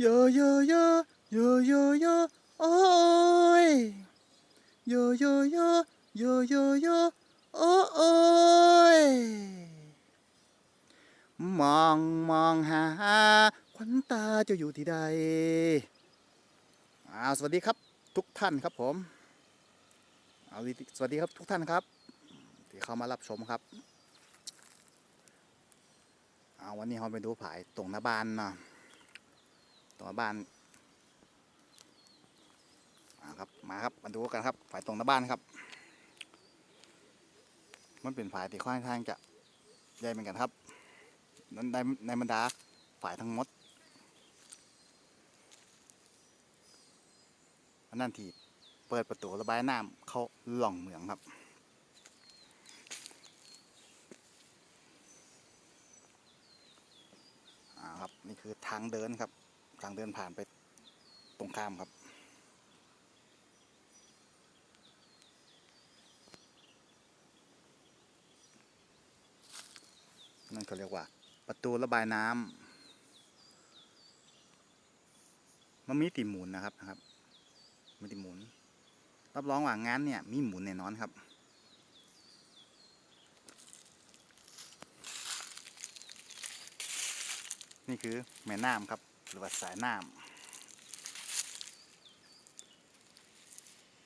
โยโยโยโยโยโยโอ้ยโยโยโยโยโยโยโอ้โอ้ยมองมองหาขวัญตาจะอยู่ที่ใดอ้าสวัสดีครับทุกท่านครับผมเอาสวัสดีครับทุกท่านครับ ที่เข้ามารับชมครับเอาวันนี้เราไปดูผายตรงหน้าบ้านเนาะ ตรงนาบ้านอ่าครับมาครับมาดูกันครับฝ่ายตรงหน้าบ้านครับ มันเป็นฝ่ายที่ค่อนข้างจะใหญ่เหมือนกันครับนั้นในในบรรดาฝ่ายทั้งหมดอันนั้นที่เปิดประตูระบายน้ำเข้าหล่องเหมืองครับอ่าครับนี่คือทางเดินครับ ทางเดินผ่านไปตรงข้ามครับ นั่นเขาเรียกว่า ประตูระบายน้ำมันมีติหมุนนะครับนะครับมีติหมุน รับรองว่างานเนี่ย มีหมุนแน่นอนครับนี่คือแม่น้ำครับ รือว่าสายน้ำ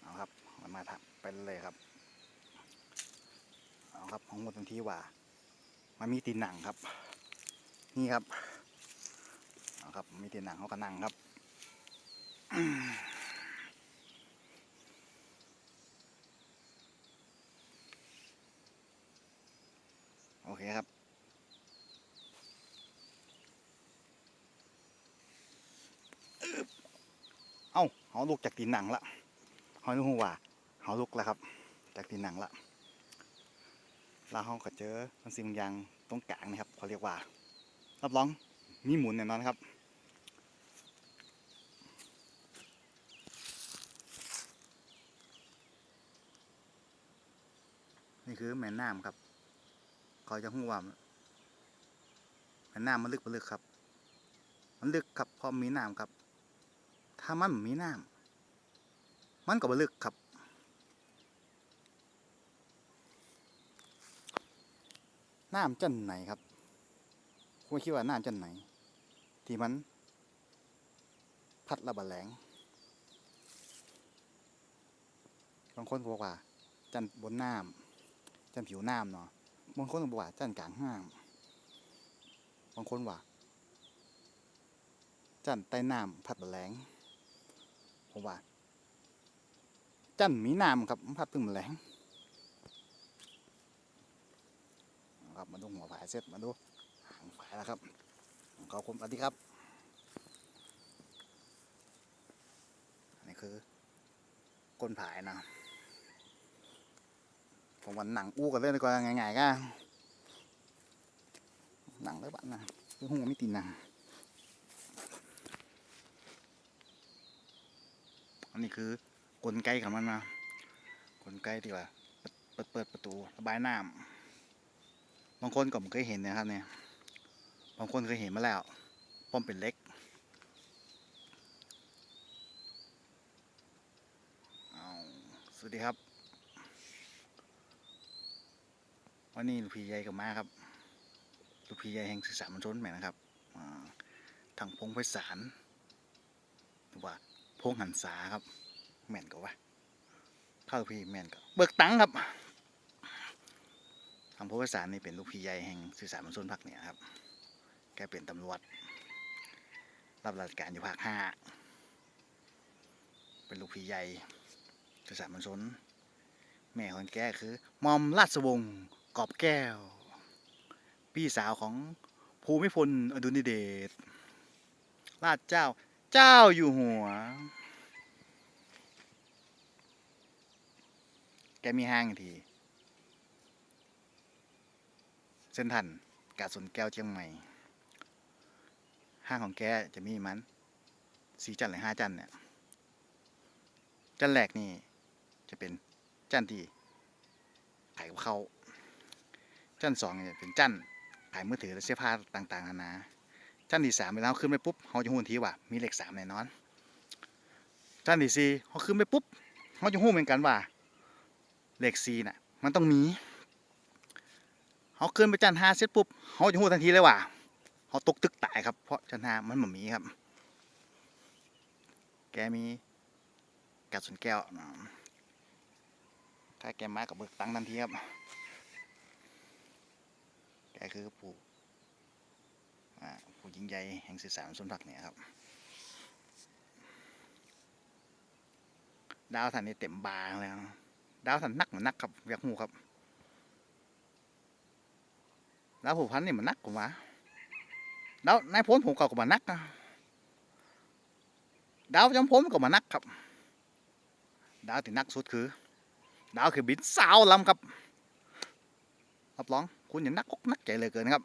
เอาครับมันมาทำไปเลยครับเอาครับของหมดทันทีว่ามันมีตีนหนังครับ นี่ครับเอาครับมีตีนหนังเขาก็นั่งครับโอเคครับ เอ้าเขาลุกจากตีนหนังละเขารู้ว่าเขาลุกแล้วครับ จากตีนหนังละแล้วเขาก็เจอมันสิ่งบางอย่างตรงกลางนะครับเขาเรียกว่า รับรองมีหมุนแน่นอนครับนี่คือแม่น้ำครับเขาจะหูว่าแม่น้ำมันลึกมันลึกครับ มันลึกครับเพราะมีน้ำครับ ถ้ามันมีน้ำมันก็บ่ลึกครับ น้ำจันไหนครับคุณคิดว่าน้ำจันไหน ที่มัน พัดระบาแหลงบางคนบอกว่า จันบนน้ำจันผิวน้ำเนาะบางคนบอกว่าจันกลางห้างบางคนว่าจันใต้น้ำพัดระแหลง ผมว่าจันมีน้ำครับมันพัดตึงแหลงครับมาดูหัวฝายเสร็จมาดูหางฝายแล้วครับขอบคุณสวัสดีครับนนี่คือก้นผายนะผมวันหนังอู้กันเลยดีกว่าง่ายๆก็หนังเลยบ้านนะคือหัวไม่ตีนหนัง นนี้คือกลไกของมันนะกลไกที่ว่าเปิดเปิดประตูระบายน้ำบางคนก็ไม่เคยเห็นนะครับเนี่ยบางคนเคยเห็นมาแล้ว ป้อมเป็นเล็กเอาสวัสดีครับ วันนี้ลูกพี่ใหญ่กับมาครับ ลูกพี่ใหญ่แห่งสื่อสารมวลชนแหม่นะครับทางพงไพศาลหรือว่า พงหันษาครับ แม่นก็ว่าเข้าพี่แม่นก็เบิกตังค์ครับทางผู้ประสานนี่เป็นลูกพี่ใหญ่แห่งสื่อสารมวลชนภาคเหนือครับ แกเป็นตำรวจ รับราชการอยู่ภาคห้า เป็นลูกพี่ใหญ่สื่อสารมวลชน แม่ของแกคือมอมราชวงศ์กอบแก้ว พี่สาวของภูมิพลอดุลยเดช ราชเจ้า เจ้าอยู่หัว แกมีห้างที เส้นทันกาสนแก้วเชียงใหม่ ห้างของแกจะมีมันสี่จันหรือห้าจันเนี่ย จันแรกนี่จะเป็นจันที่ขายกับเขาจันสองเนี่ยเป็นจันขายมือถือและเสื้อผ้าต่างๆนานา ชั้นที่สามไปแล้วขึ้นไปปุ๊บเขาจะหูทันทีว่ามีเลขสามแน่นอนชั้นที่สี่เขาขึ้นไปปุ๊บเขาจะหู้เหมือนกันว่าเลขสี่น่ะ มันต้องมีเขาขึ้นไปชั้นห้าเสร็จปุ๊บเขาจะหู้ทันทีเลยว่าเขาตกตึกตายครับเพราะชั้นห้ามันไม่มีครับ แกมีกัดสนแก้วถ้าแกมากับเบิกตังค์ทันทีครับแกคือผู้ ผู้ยิ่งใหญ่แห่งสื่อสารส่วนผักเนี่ยครับ ดาวสันนี่เต็มบางเลยนะดาวสันนักเหมือนนักครับอยากหูครับ ดาวผู้พันนี่มันนักกว่าดาวนายพลผมเก่ากว่านักนะดาวจำพลก็มานักครับ ดาวที่นักสุดคือ ดาวคือบินสาวลำครับรับรองคุณอย่านักอกนักใจเลยเกินครับ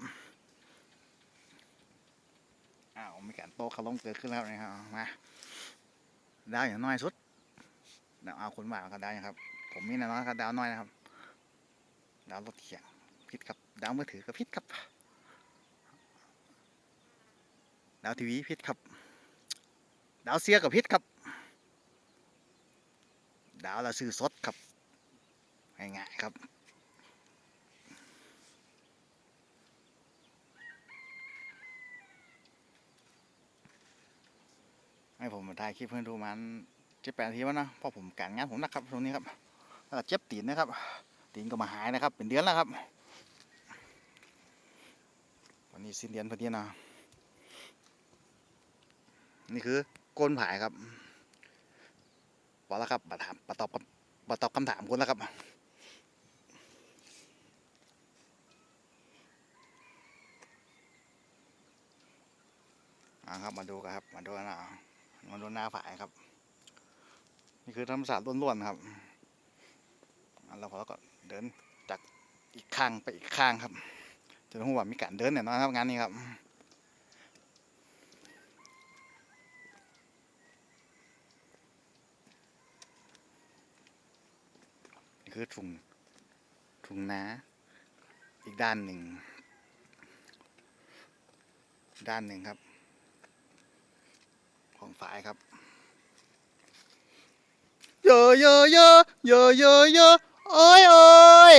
อ้าว มีการโตะขลงเกิดขึ้นแล้วนะครับมาดาวอย่างน้อยสุดดาวเอาคนว่าก็ได้นะครับ ผมมีแน่นอนครับดาวน้อยนะครับ ดาวรถเขียงพิษครับ ดาวมือถือก็พิษครับ ดาวทีวีพิษครับ ดาวเสียกับพิษครับ ดาวละซื้อสดครับง่ายๆครับ ให้ผมมาถ่ายคลิปเพื่อนดูมันเจ็ดแปดนาทีวะเนะเพราะผมการงานผมนะครับตรงนี้ครับแล้วก็เจ็บตีนนะครับ ตีนก็มาหายนะครับ เป็นเดือนแล้วครับ วันนี้สิ้นเดือนพอดีนะนี่คือก้นผายครับพอแล้วครับบัตถามบัตตอบคำบัตตอบคำถามคุณแล้วครับอ่าครับมาดูกันครับมาดูกันนะ มาดูหน้าฝายครับ นี่คือธรรมศาสตร์ล้วนๆครับอ่าพอแล้วก็เดินจากอีกข้างไปอีกข้างครับจะรู้ว่ามีการเดินเนี่ยนะครับงานนี้ครับนี่คือถุงถุงน้าอีกด้านหนึ่งด้านหนึ่งครับ ของฝายครับโยโยโยโยโยโยโอ้ยโอ้ย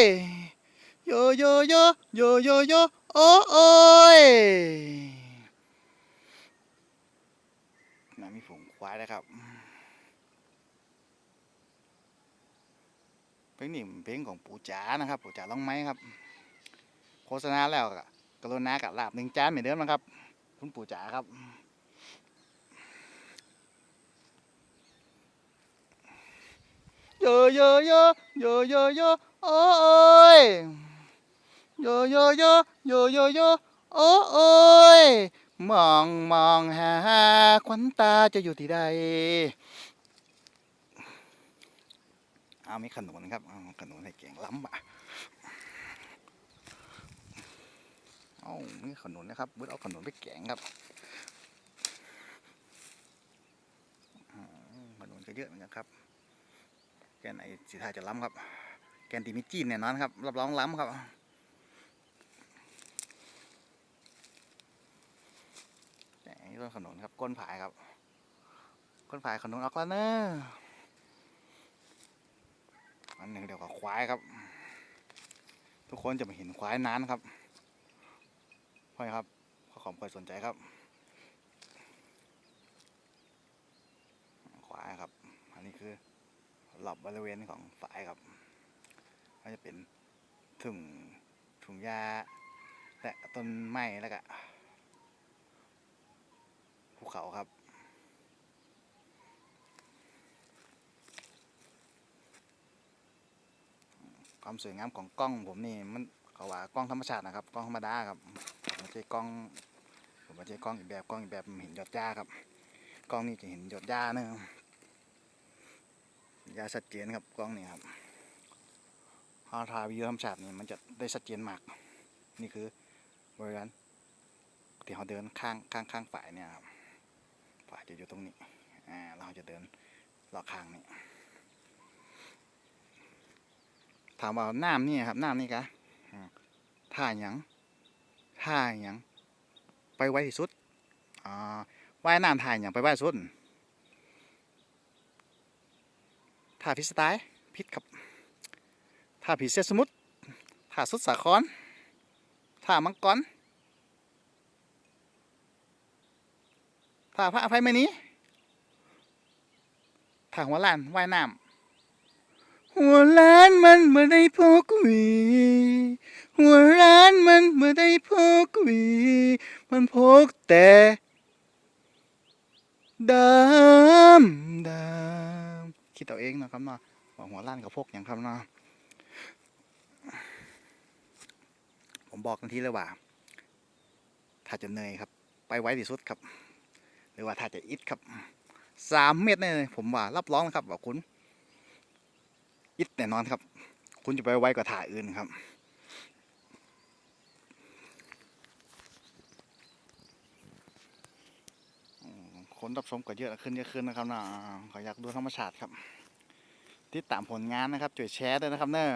โยโยโยโยโยโยโอ้โอ้ยน่ามีฝูงควายแล้วครับเพลงนี้เป็นเพลงของปู่จ๋านะครับ ปู่จ๋าร้องไหมครับ โฆษณาแล้วก็กรุณากับลาบหนึ่งจานเหมือนเดิมนะครับ คุณปู่จ๋าครับ โยโยโยโยโยโยโอ้ยโยโยโยโยโยโยโอ้ยมองมองหาขวัญตาจะอยู่ที่ใดเอามีขนุนครับเอาขนุนให้เก่งล้ำอะเอามีขนุนนะครับบิดเอาขนุนไปแกงครับขนุนก็เยอะเหมือนกันครับ กนไอสีทาจะล้ำครับ แกนตีมีจีนแน่นอนครับ รับรองล้ำครับแกงนี่ต้นขนุนครับ ก้นผายครับ ก้นผายขนุนออกแล้วเนอะอันหนึ่งเดี๋ยวกับควายครับ ทุกคนจะมาเห็นควายนานครับพ่อครับ ขอขอบคุณสนใจครับ ควายครับ อันนี้คือ รอบบริเวณของฝายครับ ก็จะเป็นถุงถุงหญ้าและต้นไม้แล้วก็ภูเขาครับความสวยงามของกล้องผมนี่มันเขาว่ากล้องธรรมชาตินะครับกล้องธรรมดาครับไม่ใช่กล้องผมไม่ใช่กล้องอีกแบบกล้องอีกแบบเห็นยอดหญ้าครับ กล้องนี่จะเห็นยอดหญ้าเนอะ ยาชัดเจนครับกล้องนี่ครับพอถ่ายวิวธรรมชาตินี่มันจะได้ชัดเจนมาก นี่คือบริเวณที่เราเดินข้างข้างข้างฝ่ายเนี่ยครับฝ่ายจะอยู่ตรงนี้อ่าเราจะเดินรอบข้างนี่ถามว่าน้ำนี่ครับน้ำนี่กะอ่าท่าหยังท่าหยังไปไวที่สุดอ่าว่ายน้ำถ่ายอย่างไปไว่ายสุด ท่าพิสไตล์พิษครับท่าผีเสื้อสมุทรท่าสุดสาครท่ามังกรท่าพระอภัยมณีท่าหัวล้านว่ายน้ำหัวล้านมันเมื่อได้พกวีหัวร้านมันเมื่อได้พกวีมันพกแต่ดำดำ คิดเอาเองนะครับเนาะว่าหัวล้านกับพกอย่างครับเนาะผมบอกทันทีเลยว่าถ้าจะเนยครับ ไปไว้ที่สุดครับ หรือว่าถ้าจะอิดครับสามเม็ดเนี่ยผมว่ารับรองนะครับว่าคุณอิดแน่นอนครับ คุณจะไปไว้กว่าถ่ายอื่นครับ คนรับชมก็เยอะขึ้นเยอะขึ้นนะครับนะขออยากดูธรรมชาติครับ ติดตามผลงานนะครับช่วยแชร์ด้วยนะครับเนอะ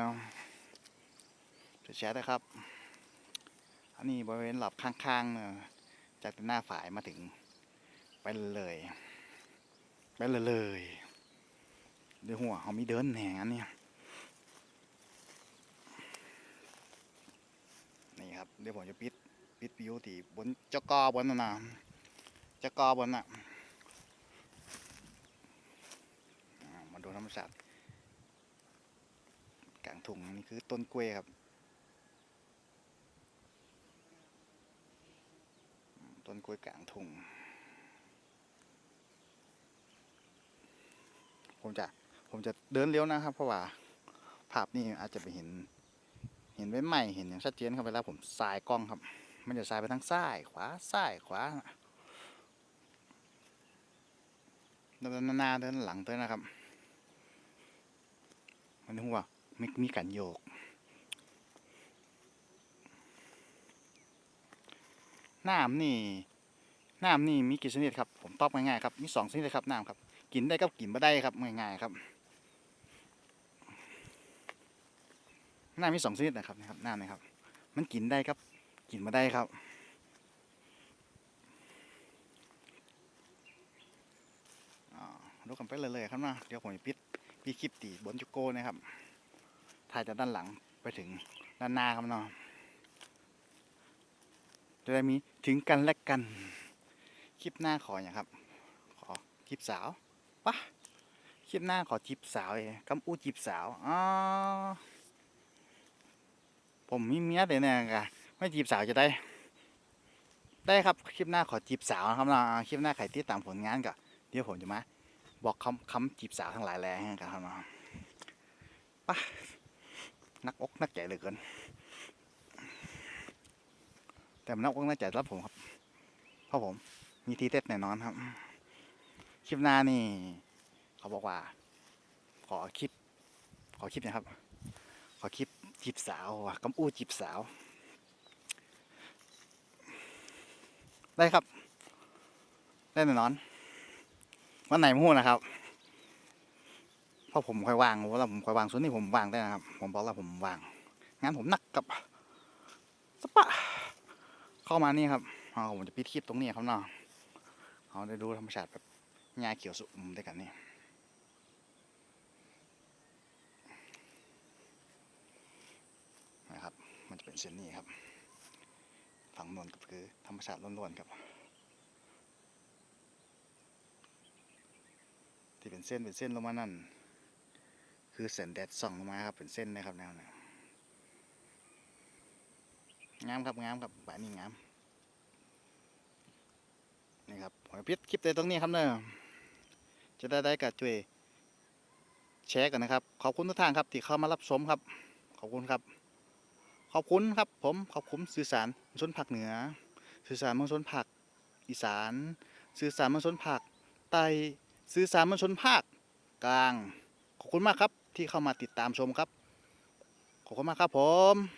ช่วยแชร์ด้วยครับ อันนี้บริเวณหลับข้างๆเนอะจากหน้าฝายมาถึง ไปเลยไปเลยเลยเดี๋ยวหัวเขามีเดินแหงอันเนี้ยนี่ครับเดี๋ยวผมจะปิดปิดวิวที่บนเจ้ากอบนนั่นะจะกอบนอะ อ่ามาดูธรรมชาติกลางทุ่งนี่คือต้นกล้วยครับ ต้นกล้วยกลางทุ่งผมจะผมจะเดินเลี้ยวนะครับ เพราะว่าภาพนี่อาจจะไปเห็น เห็นไว้ใหม่เห็นอย่างชัดเจนครับเวลาผมสายกล้องครับ มันจะสายไปทางซ้ายขวาซ้ายขวาเดินหน้าเดินหลังเด้วยนะครับ มันหัวมีมีการโยก น้ำนี่ น้ำนี่มีกี่ชนิดครับ ผมตอบง่ายๆครับ มีสองชนิดครับน้ำครับ กินได้กับกินไม่ได้ครับง่ายๆครับ น้ำมีสองชนิดนะครับนะครับ น้ำนะครับ มันกินได้ครับ กินไม่ได้ครับอ่าดูกันไปเลยๆครับนะเดี๋ยวผมจะปิด พี่คลิปตีบนจุโก้นะครับ ถ่ายจากด้านหลังไปถึงด้านหน้าครับเนาะจะได้มีถึงกันและกัน คลิปหน้าขออย่างครับ ขอจีบสาวปะคลิปหน้าขอจีบสาวเองกำอู้จีบสาวอ๋อผมมีเมียเดี๋ยวนี้กะไม่จีบสาวจะได้ ได้ครับคลิปหน้าขอจีบสาวนะครับเนาะคลิปหน้าใครที่ตามผลงานก็เดี๋ยวผมจะมา บอกคำคำจีบสาวทั้งหลายแล้กันครับนาปะนักอกนักใจเหลือเกิน แต่มันนักอกนักใจรับผมครับ เพราะผมมีทีเด็ดแน่นอนครับ คลิปหน้านี่ เขาบอกว่า ขอคลิป ขอคลิปนะครับ ขอคลิปจีบสาวว่ะกำอู้จีบสาว ได้ครับ ได้แน่นอน วันไหนไม่รู้นะครับเพราะผมค่อยว่างเพราะว่าผมค่อยว่างส่วนนี้ผมว่างได้นะครับ ผมบอกแล้วผมว่าง งานผมหนักกับสปะ เข้ามานี่ครับเอาผมจะปิดคลิปตรงนี้ครับเนาะเอาได้ดูธรรมชาติแบบหญ้าเขียวสุมด้วยกันนี่นะครับ มันจะเป็นเส้นนี้ครับ ฝั่งโนนก็คือธรรมชาติล้วนๆครับ ที่เป็นเส้นเป็นเส้นลงมานั่น คือแสงแดดส่องลงมาครับเป็นเส้นนะครับแนวนี้งามครับงามครับป่านี้งามนี่ครับหอยพิษคลิปแต่ตรงนี้ครับเนอะจะได้ได้กับช่วยแชร์กันนะครับ ขอบคุณทุกท่านครับที่เข้ามารับชมครับ ขอบคุณครับ ขอบคุณครับ ผมขอบคุณสื่อสารมวลชนภาคเหนือ สื่อสารมวลชนภาคอีสาน สื่อสารมวลชนภาคใต้ สื่อสารมวลชนภาคกลาง ขอบคุณมากครับที่เข้ามาติดตามชมครับ ขอบคุณมากครับผม